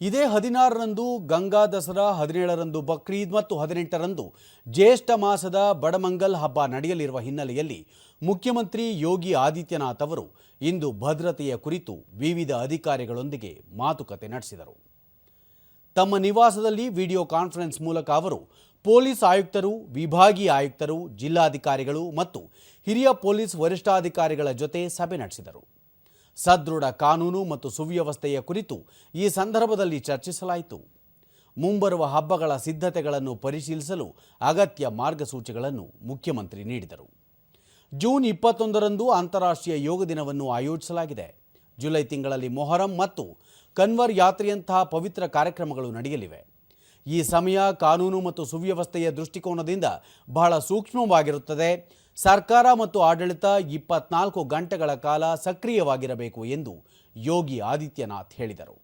ಇದೇ ಹದಿನಾರರಂದು ಗಂಗಾ ದಸರಾ, ಹದಿನೇಳರಂದು ಬಕ್ರೀದ್ ಮತ್ತು ಹದಿನೆಂಟರಂದು ಜ್ಯೇಷ್ಠ ಮಾಸದ ಬಡಮಂಗಲ್ ಹಬ್ಬ ನಡೆಯಲಿರುವ ಹಿನ್ನೆಲೆಯಲ್ಲಿ ಮುಖ್ಯಮಂತ್ರಿ ಯೋಗಿ ಆದಿತ್ಯನಾಥ್ ಅವರು ಇಂದು ಭದ್ರತೆಯ ಕುರಿತು ವಿವಿಧ ಅಧಿಕಾರಿಗಳೊಂದಿಗೆ ಮಾತುಕತೆ ನಡೆಸಿದರು. ತಮ್ಮ ನಿವಾಸದಲ್ಲಿ ವಿಡಿಯೋ ಕಾನ್ಫರೆನ್ಸ್ ಮೂಲಕ ಅವರು ಪೊಲೀಸ್ ಆಯುಕ್ತರು, ವಿಭಾಗೀಯ ಆಯುಕ್ತರು, ಜಿಲ್ಲಾಧಿಕಾರಿಗಳು ಮತ್ತು ಹಿರಿಯ ಪೊಲೀಸ್ ವರಿಷ್ಠಾಧಿಕಾರಿಗಳ ಜೊತೆ ಸಭೆ ನಡೆಸಿದರು. ಸದೃಢ ಕಾನೂನು ಮತ್ತು ಸುವ್ಯವಸ್ಥೆಯ ಕುರಿತು ಈ ಸಂದರ್ಭದಲ್ಲಿ ಚರ್ಚಿಸಲಾಯಿತು. ಮುಂಬರುವ ಹಬ್ಬಗಳ ಸಿದ್ಧತೆಗಳನ್ನು ಪರಿಶೀಲಿಸಲು ಅಗತ್ಯ ಮಾರ್ಗಸೂಚಿಗಳನ್ನು ಮುಖ್ಯಮಂತ್ರಿ ನೀಡಿದರು. ಜೂನ್ ಇಪ್ಪತ್ತೊಂದರಂದು ಅಂತಾರಾಷ್ಟ್ರೀಯ ಯೋಗ ದಿನವನ್ನು ಆಯೋಜಿಸಲಾಗಿದೆ. ಜುಲೈ ತಿಂಗಳಲ್ಲಿ ಮೊಹರಂ ಮತ್ತು ಕನ್ವರ್ ಯಾತ್ರೆಯಂತಹ ಪವಿತ್ರ ಕಾರ್ಯಕ್ರಮಗಳು ನಡೆಯಲಿವೆ. ಈ ಸಮಯ ಕಾನೂನು ಮತ್ತು ಸುವ್ಯವಸ್ಥೆಯ ದೃಷ್ಟಿಕೋನದಿಂದ ಬಹಳ ಸೂಕ್ಷ್ಮವಾಗಿರುತ್ತದೆ. ಸರ್ಕಾರ ಮತ್ತು ಆಡಳಿತ ಇಪ್ಪತ್ನಾಲ್ಕು ಗಂಟೆಗಳ ಕಾಲ ಸಕ್ರಿಯವಾಗಿರಬೇಕು ಎಂದು ಯೋಗಿ ಆದಿತ್ಯನಾಥ್ ಹೇಳಿದರು.